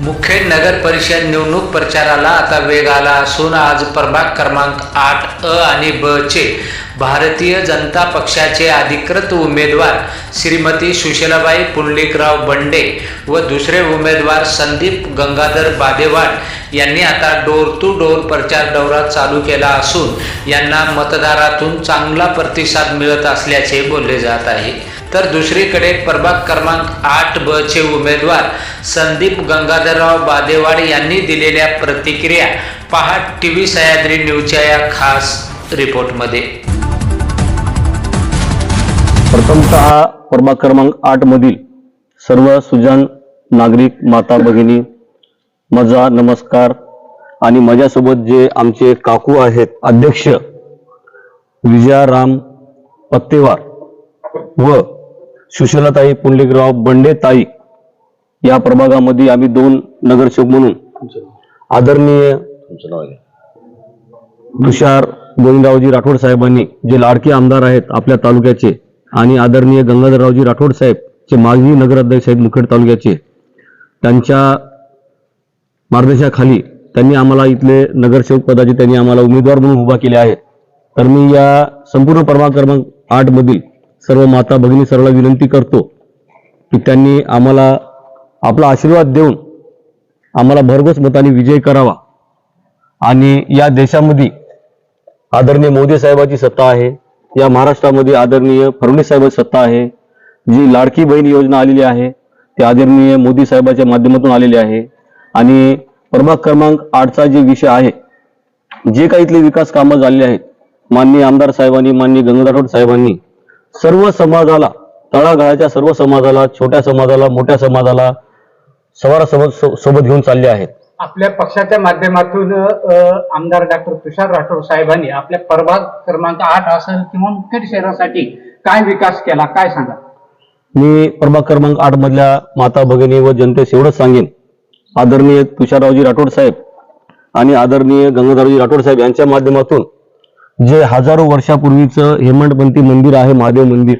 मुखेड नगर परिषद निवडणूक प्रचाराला आता वेग आला असून आज प्रभाग क्रमांक आठ अ आणि ब चे भारतीय जनता पक्षाचे अधिकृत उमेदवार श्रीमती सुशीलाबाई पुंडलिकराव बंडे व दुसरे उमेदवार संदीप गंगाधर बादेवाड यांनी आता डोर टू डोर प्रचार दौरा चालू केला असून यांना मतदारातून चांगला प्रतिसाद मिळत असल्याचे बोलले जात आहे. तर दुसरीकडे प्रभाग क्रमांक आठ ब चे उमेदवार संदीप गंगाधरराव बादेवाड यांनी दिलेल्या प्रतिक्रिया पहा टी व्ही सह्याद्री न्यूजच्या या खास रिपोर्टमध्ये. प्रथमतः प्रभाग क्रमांक आठ मधील सर्व सुजान नागरिक माता भगिनी मजा नमस्कार आणि माझ्यासोबत जे आमचे काकू आहेत अध्यक्ष विजयाराम पत्तेवार व सुशीलाताई पुंडलिकराव बंडे ताई या प्रभागामध्ये आम्ही दोन नगरसेवक म्हणून आदरणीय तुषार गोविंदरावजी राठोड साहेबांनी जे लाडके आमदार आहेत आपल्या तालुक्याचे आणि आदरणीय गंगाधररावजी राठोड साहेब जे माजी नगराध्यक्ष आहेत मुखेड तालुक्याचे त्यांच्या मार्गदर्शनाखाली त्यांनी आम्हाला इथले नगरसेवक पदाचे त्यांनी आम्हाला उमेदवार म्हणून उभा केले आहेत. तर मी या संपूर्ण प्रभाग क्रमांक आठ मधील सर्व माता भगिनी सर्वांना विनंती करतो की त्यांनी आम्हाला आपला आशीर्वाद देऊन आम्हाला भरघोस मताने विजय करावा. आणि या देशामध्ये आदरणीय मोदी साहेबाची सत्ता आहे. या महाराष्ट्रामध्ये आदरणीय फडणवीस साहेबांची सत्ता आहे. जी लाडकी बहीण योजना आलेली आहे ती आदरणीय मोदी साहेबाच्या माध्यमातून आलेली आहे. आणि प्रभाग क्रमांक आठचा जे विषय आहे जे काही इथले विकास कामं झालेली आहेत माननीय आमदार साहेबांनी माननीय गंगाधर राठोड साहेबांनी सर्व समाजाला तळागाळाच्या सर्व समाजाला छोट्या समाजाला मोठ्या समाजाला सवारासोबत सोबत घेऊन चालले आहेत. आपल्या पक्षाच्या माध्यमातून आमदार डॉक्टर तुषार राठोड साहेबांनी आपल्या प्रभाग क्रमांक आठ असेल किंवा मुखेड शहरासाठी काय विकास केला काय सांगा? मी प्रभाग क्रमांक आठ मधल्या माता भगिनी व जनतेस एवढंच सांगेन. आदरणीय तुषाररावजी राठोड साहेब आणि आदरणीय गंगाधररावजी राठोड साहेब यांच्या माध्यमातून जे हजारो वर्षापूर्वीचं हेमंतपंथी मंदिर आहे महादेव मंदिर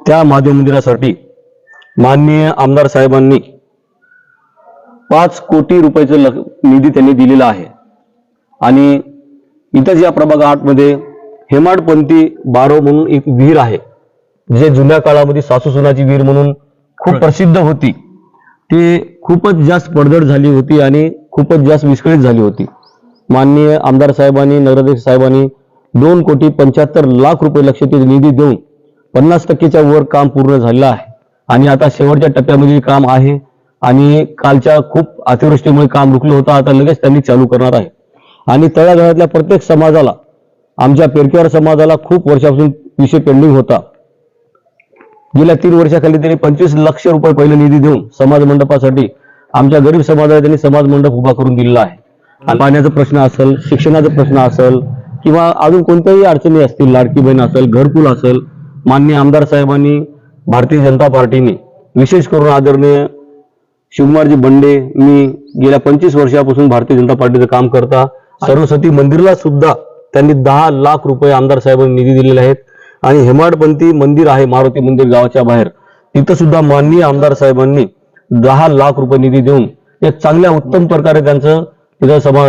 त्या महादेव मंदिरासाठी माननीय आमदार साहेबांनी पाच कोटी रुपयाचं निधी त्यांनी दिलेला आहे. आणि इथंच या प्रभाग आठमध्ये हेमाडपंथी बारो म्हणून एक विहीर आहे. जे जुन्या काळामध्ये सासू सुनाची विहीर म्हणून खूप प्रसिद्ध होती. ती खूपच जास्त पडझड झाली होती आणि खूपच जास्त विस्कळीत झाली होती. माननीय आमदार साहेबांनी नगराध्यक्ष साहेबांनी दोन कोटी पंच्याहत्तर लाख रुपये लक्षातील निधी देऊन पन्नास टक्केच्या वर काम पूर्ण झालेलं आहे. आणि आता शेवटच्या टप्प्यामध्ये काम आहे आणि कालच्या खूप अतिवृष्टीमुळे काम रुकलं होतं आता लगेच त्यांनी चालू करणार आहे. आणि तळागाळातल्या प्रत्येक समाजाला आमच्या पेरकेवार समाजाला खूप वर्षापासून विषय पेंडिंग होता. गेल्या तीन वर्षाखाली त्यांनी पंचवीस लक्ष रुपये पहिले निधी देऊन समाज मंडपासाठी आमच्या गरीब समाजाला त्यांनी समाज मंडप उभा करून दिलेला आहे. पाण्याचा प्रश्न असेल शिक्षणाचा प्रश्न असेल किंवा अजून कोणत्याही अडचणी असतील लाडकी बहीण असेल घरकुल असेल मान्य आमदार साहेबांनी भारतीय जनता पार्टीने विशेष करून आदरणीय शिवकुमारजी बंडे मी गेल्या पंचवीस वर्षापासून भारतीय जनता पार्टीचं काम करता. सरस्वती मंदिरला सुद्धा त्यांनी दहा लाख रुपये आमदार साहेबांनी निधी दिलेले आहेत. आणि हेमाडपंथी मंदिर आहे मारुती मंदिर गावाच्या बाहेर. तिथं सुद्धा माननीय आमदार साहेबांनी दहा लाख रुपये निधी देऊन एक चांगल्या उत्तम प्रकारे त्यांचं तिथं सभा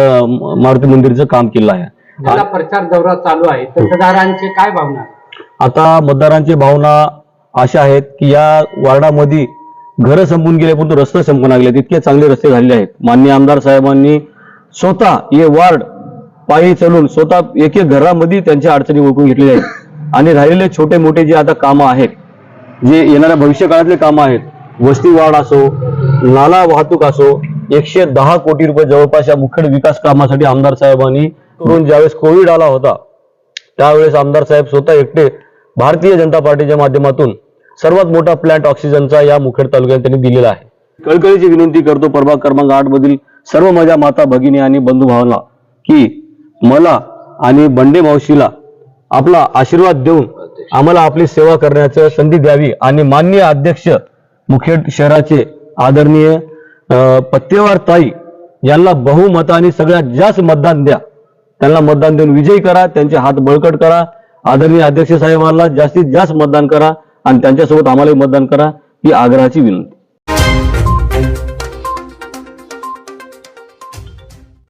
मारुती मंदिरचं काम केलं आहे. ज्याला प्रचार दौरा चालू आहे मतदारांचे काय भावना? आता मतदारांची भावना अशा आहेत की या वार्डामध्ये घरं संपून गेले पण रस्ते संपून लागले इतके चांगले रस्ते झालेले आहेत. माननीय आमदार साहेबांनी स्वतः हे वार्ड पायी चालून स्वतः एक एक घरामध्ये त्यांच्या अडचणी ओळखून घेतलेल्या आहेत. आणि राहिलेले छोटे मोठे जे आता कामं आहेत जे येणाऱ्या भविष्य काळातले कामं आहेत वस्ती वाढ असो नाला वाहतूक असो एकशे दहा कोटी रुपये जवळपास या मुखेड विकास कामासाठी आमदार साहेबांनी करून ज्यावेळेस कोविड आला होता त्यावेळेस आमदार साहेब स्वतः एकटे भारतीय जनता पार्टीच्या माध्यमातून सर्वात मोठा प्लॅन्ट ऑक्सिजनचा या मुखेड तालुक्यात त्यांनी दिलेला आहे. कळकळीची विनंती करतो प्रभाग क्रमांक आठ मधील सर्व माझ्या माता भगिनी आणि बंधू भावांना की मला आणि बंडे मावशीला आपला आशीर्वाद देऊन आम्हाला आपली सेवा करण्याची संधी द्यावी आणि माननीय अध्यक्ष मुखेड शहराचे आदरणीय पत्तेवार ताई यांना बहुमताने सगळ्यात जास्त मतदान द्या. त्यांना मतदान देऊन विजयी करा त्यांचे हात बळकट करा आदरणीय अध्यक्ष साहेबांना जास्तीत जास्त मतदान करा आणि त्यांच्यासोबत आम्हालाही मतदान करा ही आग्रहाची विनंती.